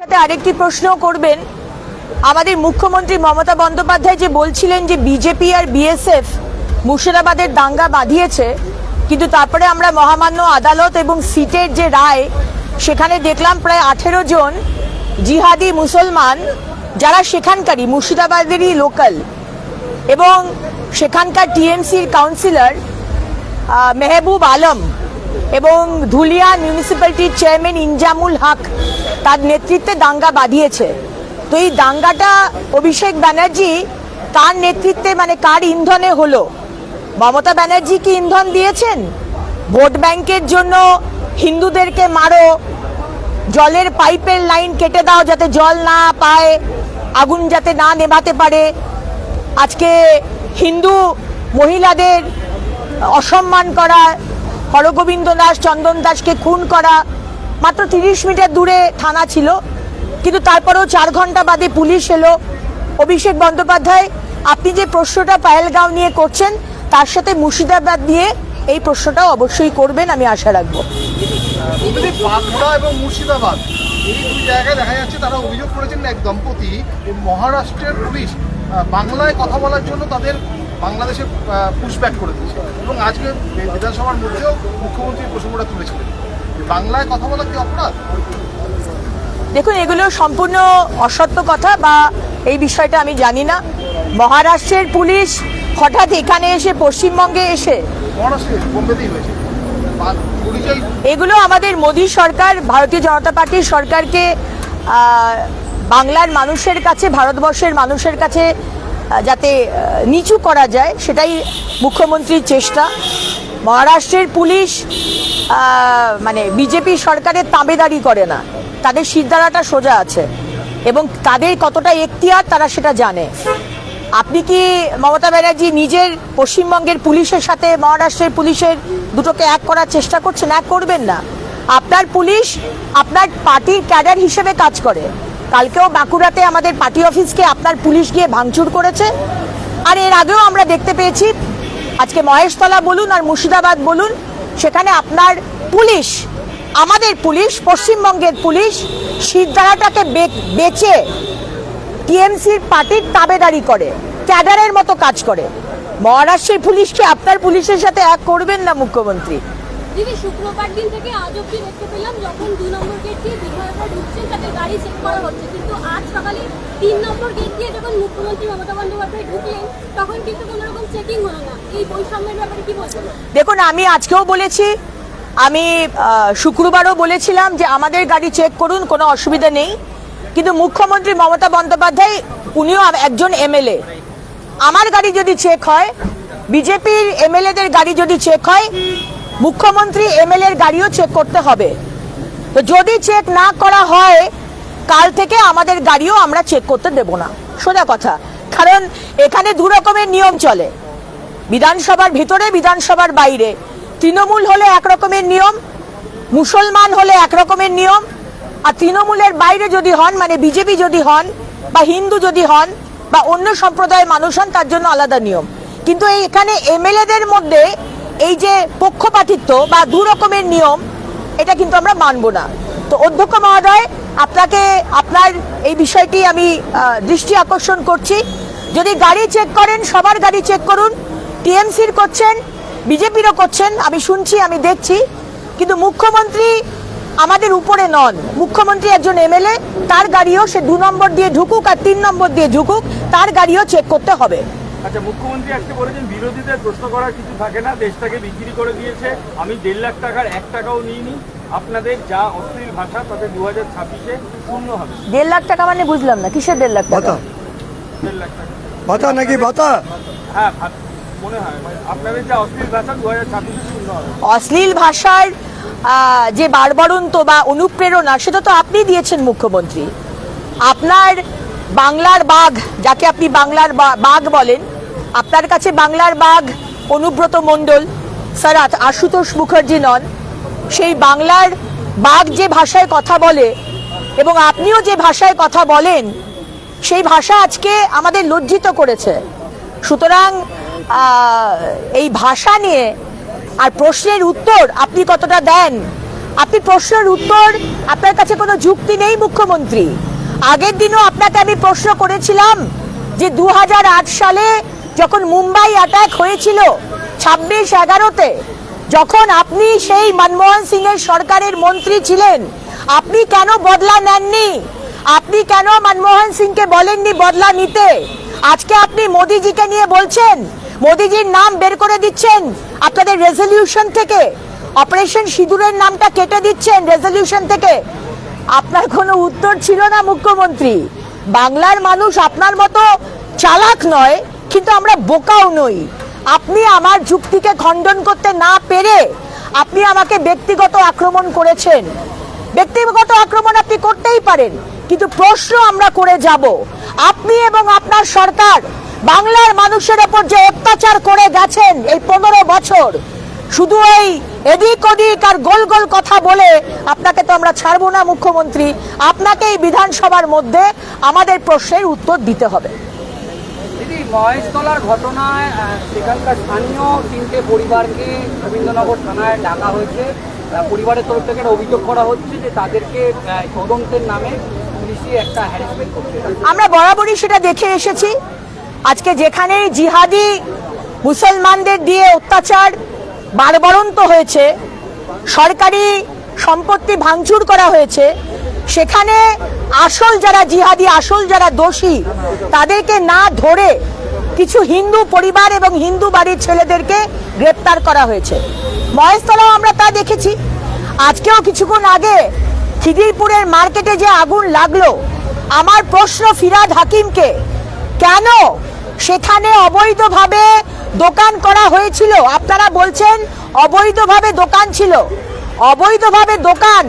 সাথে আরেকটি প্রশ্ন করবেন। আমাদের মুখ্যমন্ত্রী মমতা বন্দ্যোপাধ্যায় যে বলছিলেন যে বিজেপি আর বিএসএফ মুর্শিদাবাদের দাঙ্গা বাঁধিয়েছে, কিন্তু তারপরে আমরা মহামান্য আদালত এবং সিটের যে রায়, সেখানে দেখলাম প্রায় আঠেরো জন জিহাদি মুসলমান যারা সেখানকারই, মুর্শিদাবাদেরই লোকাল এবং সেখানকার টিএমসির কাউন্সিলর মেহবুব আলম এবং ধুলিয়া মিউনিসিপ্যালিটির চেয়ারম্যান ইনজামুল হক তার নেতৃত্বে দাঙ্গা বাঁধিয়েছে। তো এই দাঙ্গাটা অভিষেক ব্যানার্জি কার নেতৃত্বে মানে কার ইন্ধনে হলো? মমতা ব্যানার্জি কি ইন্ধন দিয়েছেন? ভোট ব্যাংকের জন্য হিন্দুদেরকে মারো, জলের পাইপের লাইন কেটে দাও যাতে জল না পায়, আগুন যাতে না নেভাতে পারে। আজকে হিন্দু মহিলাদের অসম্মান করা হরগোবিন্দ দাস, চন্দন দাসকে খুন করা। মাত্র তিরিশ মিটার দূরে থানা ছিল। কিন্তু তারপরেও চার ঘণ্টা বাদে পুলিশ এলো। অভিষেক বন্দ্যোপাধ্যায়, আপনি যে প্রশ্নটা পায়েলগাঁও নিয়ে করছেন, তার সাথে মুর্শিদাবাদ নিয়ে এই প্রশ্নটাও অবশ্যই করবেন, আমি আশা রাখব। এবং মুর্শিদাবাদ। এই দুই জায়গায় দেখা যাচ্ছে তারা অভিযোগ করেছেন এক দম্পতি মহারাষ্ট্রের পুলিশ। বাংলায় কথা বলার জন্য তাদের বাংলাদেশে পুশব্যাক করে দিয়েছে। এবং আজকে বিধানসভার মধ্যেও মুখ্যমন্ত্রী প্রসঙ্গটা তুলেছিলেন। বাংলায় কথা বলা কি অপরাধ? দেখুন এগুলো সম্পূর্ণ অসত্য কথা বা এই বিষয়টা আমি জানি না। মহারাষ্ট্রের পুলিশ হঠাৎ এখানে এসে পশ্চিমবঙ্গে এসে এগুলো আমাদের মোদী সরকার ভারতীয় জনতা পার্টির সরকারকে বাংলার মানুষের কাছে ভারতবর্ষের মানুষের কাছে যাতে নিচু করা যায়, সেটাই মুখ্যমন্ত্রীর চেষ্টা। মহারাষ্ট্রের পুলিশ মানে বিজেপি সরকারের তাবেদারি করে না। তাদের সিদ্ধারাটা সোজা আছে। এবং তাদের কতটা এখতিয়ার, তারা সেটা জানে। আপনি কি মমতা ব্যানার্জি নিজের পশ্চিমবঙ্গের পুলিশের সাথে মহারাষ্ট্রের পুলিশের দুটোকে এক করার চেষ্টা করছেন? এক করবেন না। আপনার পুলিশ আপনার পার্টির ক্যাডার হিসেবে কাজ করে। কালকেও বাঁকুড়াতে আমাদের পার্টি অফিসকে আপনার পুলিশ গিয়ে ভাঙচুর করেছে। আর এর আগেও আমরা দেখতে পেয়েছি, আজকে মহেশতলা বলুন আর মুর্শিদাবাদ বলুন, সেখানে আপনার পুলিশ, আমাদের পুলিশ, পশ্চিমবঙ্গের পুলিশ, সিদ্ধারাটাকে বেচে টিএমসির পার্টির তাবেদারি করে, ক্যাডারের মতো কাজ করে। মহারাষ্ট্রের পুলিশকে আপনার পুলিশের সাথে এক করবেন না মুখ্যমন্ত্রী। দিদি শুক্রবার দিন থেকে আজ অব্দি দেখতে পেলাম, যখন দু নম্বর গেট দিয়ে বিধায়করা ঢুকছেন গাড়ি চেক করা হচ্ছে। কিন্তু আজ সকালে তিন নম্বর গেট দিয়ে যখন মুখ্যমন্ত্রী মমতা বন্দ্যোপাধ্যায় ঢুকলেন, তখন কিন্তু কোনো রকম চেকিং হলো না। এই বৈষম্যের ব্যাপারে কি বলছেন? দেখুন, আমি আজকেও বলেছি, আমি শুক্রবারও বলেছিলাম যে আমাদের গাড়ি চেক করুন, কোনো অসুবিধা নেই। কিন্তু মুখ্যমন্ত্রী মমতা বন্দ্যোপাধ্যায়, উনিও একজন এমএলএ। আমার গাড়ি যদি চেক হয়, বিজেপির এমএলএদের গাড়ি যদি চেক হয় মুখ্যমন্ত্রী এমএলএর গাড়িও চেক করতে হবে। তো যদি চেক না করা হয়, কাল থেকে আমাদের গাড়িও আমরা চেক করতে দেব না। সোজা কথা। কারণ এখানে দু রকমের নিয়ম চলে। বিধানসভার ভিতরে, বিধানসভার বাইরে। তৃণমূল হলে এক রকমের নিয়ম, মুসলমান হলে এক রকমের নিয়ম। আর তৃণমূলের বাইরে যদি হন মানে বিজেপি যদি হন, বা হিন্দু যদি হন, বা অন্য সম্প্রদায়ের মানুষ হন, তার জন্য আলাদা নিয়ম। কিন্তু এখানে এমএলএদের মধ্যে এই যে পক্ষপাতিত্ব বা দু রকমের নিয়ম, এটা কিন্তু আমরা মানব না। তো অধ্যক্ষ মহোদয়, আপনাকে, আপনার এই বিষয়টি আমি দৃষ্টি আকর্ষণ করছি। যদি গাড়ি চেক করেন, সবার গাড়ি চেক করুন। টিএমসির করছেন, বিজেপিরও করছেন, আমি শুনছি, আমি দেখছি। কিন্তু মুখ্যমন্ত্রী আমাদের উপরে নন। মুখ্যমন্ত্রী একজন এমএলএ, তার গাড়িও সে দু নম্বর দিয়ে ঢুকুক আর তিন নম্বর দিয়ে ঢুকুক, তার গাড়িও চেক করতে হবে। আচ্ছা মুখ্যমন্ত্রী আজকে বলেছেন বিরোধীদের প্রশ্ন করার কিছু থাকে না দেশটাকে বিক্রি করে দিয়েছে। আমি দেড় লাখ টাকার এক টাকাও নিইনি। আপনাদের যা অশ্লীল ভাষা তাতে দু হাজার ছাব্বিশে শূন্য হবে। দেড় লাখ টাকা মানে বুঝলাম না কিসের দেড় লাখ টাকা? ভাতা। দেড় লাখ টাকা। ভাতা নাকি ভাতা? হ্যাঁ মনে হয়। আপনাদের যা অশ্লীল ভাষা দু হাজার ছাব্বিশে শূন্য হবে। অশ্লীল ভাষার যে বারবারন্ত বা অনুপ্রেরণা সেটা তো আপনি দিয়েছেন মুখ্যমন্ত্রী। আপনার বাংলার বাঘ যাকে আপনি বাংলার বা- বাঘ বলেন আপনার কাছে বাংলার বাঘ, অনুব্রত মণ্ডল স্যার আশুতোষ মুখার্জি নন। সেই বাংলার বাঘ যে ভাষায় কথা বলে এবং আপনিও যে ভাষায় কথা বলেন, সেই ভাষা আজকে আমাদের লজ্জিত করেছে। সুতরাং এই ভাষা নিয়ে আর প্রশ্নের উত্তর আপনি কতটা দেন? আপনি প্রশ্নের উত্তর, আপনার কাছে কোনো যুক্তি নেই, মুখ্যমন্ত্রী। আগের দিনও আপনাকে আমি প্রশ্ন করেছিলাম যে দু হাজার আট সালে যখন মুম্বাই অ্যাটাক হয়েছিল ছাব্বিশ এগারোতে, যখন আপনি সেই মনমোহন সিং এর সরকারের মন্ত্রী ছিলেন, আপনি কেন বদলা নেননি? আপনি কেন মনমোহন সিংকে বলেননি বদলা নিতে? আজকে আপনি মোদিজিকে নিয়ে বলছেন, মোদিজির নাম বের করে দিচ্ছেন, আপনাদের রেজলিউশন থেকে। অপারেশন সিঁদুরের নামটা কেটে দিচ্ছেন রেজলিউশন থেকে। আপনার কোনো উত্তর ছিল না মুখ্যমন্ত্রী। বাংলার মানুষ আপনার মতো চালাক নয় কিন্তু আমরা বোকাও নই। আপনি আমার যুক্তিকে খণ্ডন করতে না পেরে আপনি আমাকে ব্যক্তিগত আক্রমণ করেছেন। ব্যক্তিগত আক্রমণ আপনি করতেই পারেন, কিন্তু প্রশ্ন আমরা করে যাব। আপনি এবং আপনার সরকার বাংলার মানুষের ওপর যে অত্যাচার করে গেছেন এই পনেরো বছর, শুধু এই এদিক ওদিক আর গোল গোল কথা বলে আপনাকে তো আমরা ছাড়বো না, মুখ্যমন্ত্রী। আপনাকে এই বিধানসভার মধ্যে আমাদের প্রশ্নের উত্তর দিতে হবে। দিদি মহেশতলার ঘটনায় সেখানকার স্থানীয় তিনটে পরিবারকে রবীন্দ্রনগর থানায় ডাকা হয়েছে। পরিবারের তরফ থেকে অভিযোগ করা হচ্ছে যে তাদেরকে তদন্তের নামে পুলিশি একটা হ্যারাসমেন্ট করছে। আমরা বরাবরই সেটা দেখে এসেছি। আজকে যেখানে জিহাদি মুসলমানদের দিয়ে অত্যাচার বারবরন্ত হয়েছে, সরকারি সম্পত্তি ভাঙচুর করা হয়েছে সেখানে আসল যারা জিহাদি, আসল যারা দোষী, তাদেরকে না ধরে কিছু হিন্দু পরিবার এবং হিন্দু বাড়ির ছেলেদেরকে গ্রেপ্তার করা হয়েছে। মহেশতলাও আমরা তা দেখেছি। আজকেও কিছুক্ষণ আগে খিদিরপুরের মার্কেটে যে আগুন লাগল, আমার প্রশ্ন ফিরাদ হাকিমকে, কেন সেখানে অবৈধভাবে দোকান করা হয়েছিল? আপনারা বলছেন অবৈধভাবে দোকান ছিল। অবৈধভাবে দোকান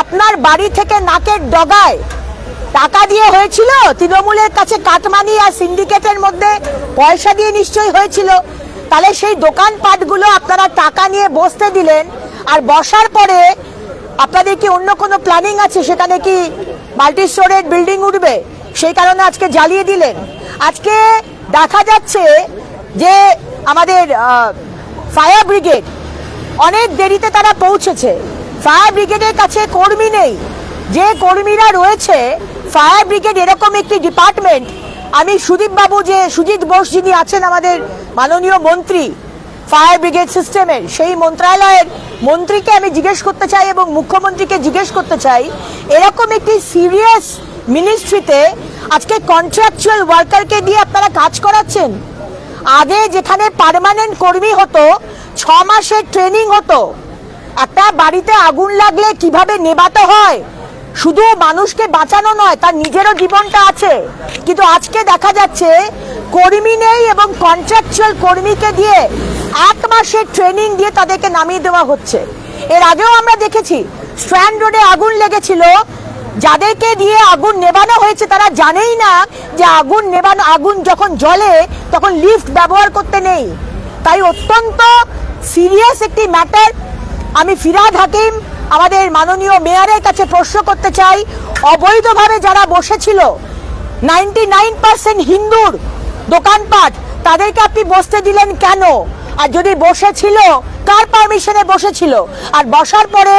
আপনার বাড়ি থেকে নাকের ডগায় টাকা দিয়ে হয়েছিল? তৃণমূলের কাছে কাটমানি আর সিন্ডিকেটের মধ্যে পয়সা দিয়ে নিশ্চয়ই হয়েছিল। তাহলে সেই দোকানপাটগুলো আপনারা টাকা নিয়ে বসতে দিলেন, আর বসার পরে আপনাদের কি অন্য কোনো প্ল্যানিং আছে? সেখানে কি মাল্টি স্টোরেজ বিল্ডিং উঠবে? সেই কারণে আজকে জ্বালিয়ে দিলেন। আজকে দেখা যাচ্ছে যে আমাদের ফায়ার ব্রিগেড অনেক দেরিতে তারা পৌঁছেছে। ফায়ার ব্রিগেডের কাছে কর্মী নেই। যে কর্মীরা রয়েছে, ফায়ার ব্রিগেড এরকম একটি ডিপার্টমেন্ট। আমি সুদীপ বাবু যে, সুজিত বোস যিনি আছেন আমাদের মাননীয় মন্ত্রী, ফায়ার ব্রিগেড সিস্টেমের, সেই মন্ত্রণালয়ের মন্ত্রীকে আমি জিজ্ঞেস করতে চাই এবং মুখ্যমন্ত্রীকে জিজ্ঞেস করতে চাই, এরকম একটি সিরিয়াস মিনিস্ট্রিতে আজকে কন্ট্রাকচুয়াল ওয়ার্কারকে দিয়ে আপনারা কাজ করাচ্ছেন? আগে যেখানে পার্মানেন্ট কর্মী হতো, ছ মাসের ট্রেনিং হতো একটা বাড়িতে আগুন লাগলে কীভাবে নেবাতে হয়? শুধু মানুষকে বাঁচানো নয়, তার নিজেরও জীবনটা আছে। কিন্তু আজকে দেখা যাচ্ছে, কর্মী নেই এবং কন্ট্রাকচুয়াল কর্মীকে দিয়ে এক মাসের ট্রেনিং দিয়ে তাদেরকে নামিয়ে দেওয়া হচ্ছে। এর আগেও আমরা দেখেছি স্ট্র্যান্ড রোডে আগুন লেগেছিল। যাদেরকে দিয়ে আগুন নেবানো হয়েছে, তারা জানেই না যে আগুন নেবানো, আগুন যখন জ্বলে, তখন লিফট ব্যবহার করতে নেই। তাই অত্যন্ত সিরিয়াস একটি ম্যাটার আমি ফিরাদ হাকিম, আমাদের মাননীয় মেয়রের কাছে প্রশ্ন করতে চাই, অবৈধভাবে যারা বসেছিল নাইনটি নাইন পার্সেন্ট হিন্দুর দোকানপাট, তাদেরকে আপনি বসতে দিলেন কেন? আর যদি বসেছিল, কার পারমিশনে বসেছিল? আর বসার পরে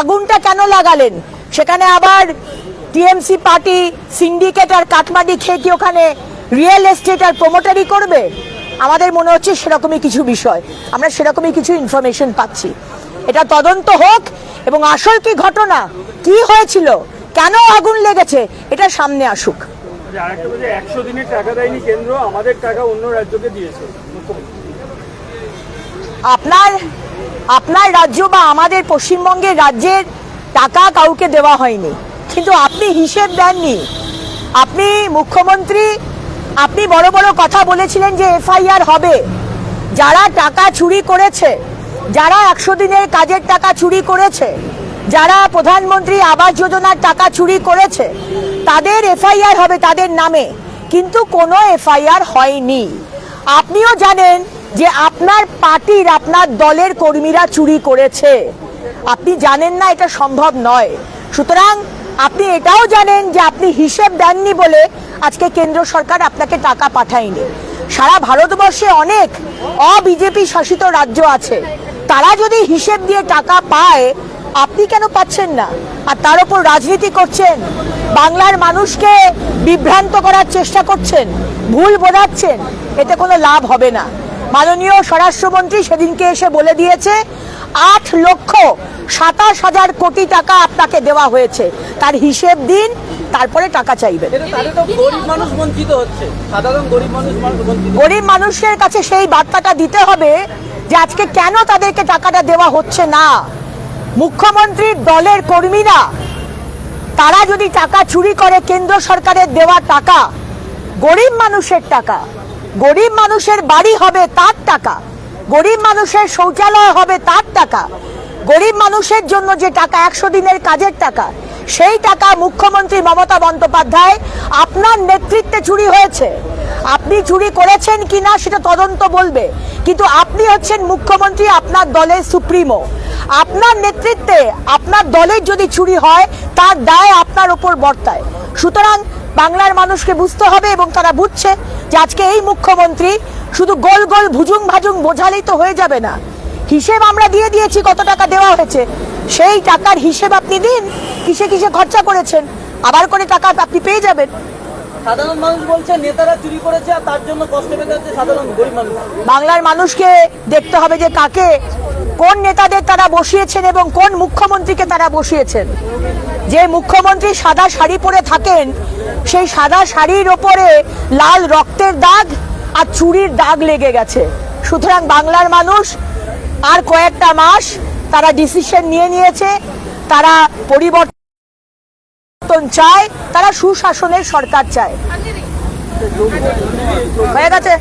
আগুনটা কেন লাগালেন? সেখানে আবার টিএমসি পার্টি, সিন্ডিকেট আর কাটমাটি খেয়ে কি ওখানে রিয়েল এস্টেট আর প্রমোটারি করবে? আমাদের মনে হচ্ছে সেরকমই কিছু বিষয়। আমরা সেরকমই কিছু ইনফরমেশন পাচ্ছি। এটা তদন্ত হোক এবং আসল কি ঘটনা কি হয়েছিল কেন আগুন লেগেছে এটা সামনে আসুক। যে আরেকটা বলছে একশো দিনের টাকা দেয়নি কেন্দ্র আমাদের টাকা অন্য রাজ্যকে দিয়েছে। আপনার আপনার রাজ্য বা আমাদের পশ্চিমবঙ্গের রাজ্যের টাকা কাউকে দেওয়া হয়নি। কিন্তু আপনি হিসেব দেননি। আপনি মুখ্যমন্ত্রী আপনি বড় বড় কথা বলেছিলেন যে এফআইআর হবে। যারা টাকা চুরি করেছে যারা একশো দিনের কাজের টাকা চুরি করেছে, যারা প্রধানমন্ত্রী আবাস যোজনার টাকা চুরি করেছে, তাদের এফআইআর হবে তাদের নামে। কিন্তু কোনো এফআইআর হয়নি। আপনিও জানেন যে আপনার পার্টির, আপনার দলের কর্মীরা চুরি করেছে। আপনি জানেন না এটা সম্ভব নয়। সুতরাং আপনি এটাও জানেন যে আপনি হিসেব দেননি বলে আজকে কেন্দ্র সরকার আপনাকে টাকা পাঠায়নি। সারা ভারতবর্ষে অনেক অবিজেপি শাসিত রাজ্য আছে। তারা যদি হিসেব দিয়ে টাকা পায়, আপনি কেন পাচ্ছেন না? আর তার উপর রাজনীতি করছেন? বাংলার মানুষকে বিভ্রান্ত করার চেষ্টা করছেন? ভুল বোঝাচ্ছেন? এতে কোনো লাভ হবে না। মাননীয় স্বরাষ্ট্রমন্ত্রী সেদিনকে এসে বলে দিয়েছে, আট লক্ষ সাতাশ হাজার কোটি টাকা আপনাকে দেওয়া হয়েছে। তার হিসেব দিন তারপরে টাকা চাইবেন। গরিব মানুষের কাছে সেই বার্তাটা দিতে হবে যে আজকে কেন তাদেরকে টাকাটা দেওয়া হচ্ছে না? মুখ্যমন্ত্রীর দলের কর্মীরা তারা যদি টাকা চুরি করে কেন্দ্র সরকারের দেওয়া টাকা গরিব মানুষের টাকা গরিব মানুষের বাড়ি হবে তার টাকা গরিব মানুষের শৌচালয় হবে তার টাকা গরিব মানুষের জন্য যে টাকা একশো দিনের কাজের টাকা সেই টাকা মুখ্যমন্ত্রী মমতা বন্দ্যোপাধ্যায় আপনার নেতৃত্বে চুরি হয়েছে। আপনি চুরি করেছেন কি না সেটা তদন্ত বলবে। কিন্তু আপনি হচ্ছেন মুখ্যমন্ত্রী, আপনার দলের সুপ্রিমো। আপনার নেতৃত্বে, আপনার দলের যদি চুরি হয়, তার দায় আপনার ওপর বর্তায়। সুতরাং বাংলার মানুষকে বুঝতে হবে এবং তারা বুঝছে যে আজকে এই মুখ্যমন্ত্রী শুধু গোল গোল ভুজুং ভাজুং বোঝালেই তো হয়ে যাবে না। হিসেব আমরা দিয়ে দিয়েছি কত টাকা দেওয়া হয়েছে। সেই টাকার হিসেব আপনি দিন কিসে কিসে খরচা করেছেন আবার করে টাকা আপনি পেয়ে যাবেন। সাধারণ মানুষ বলছে নেতারা চুরি করেছে আর তার জন্য কষ্ট পেতে হচ্ছে সাধারণ গরিব মানুষ। বাংলার মানুষকে দেখতে হবে যে কাকে কোন নেতাদের তারা বসিয়েছেন এবং কোন মুখ্যমন্ত্রীকে তারা বসিয়েছেন। যে মুখ্যমন্ত্রী সাদা শাড়ি পরে থাকেন সেই সাদা শাড়ির ওপরে লাল রক্তের দাগ আর চুরির দাগ লেগে গেছে। সুতরাং বাংলার মানুষ আর কয়েকটা মাস তারা ডিসিশন নিয়ে নিয়েছে, তারা পরিবর্তন চায়, তারা সুশাসনের সরকার চায়। হয়ে গেছে?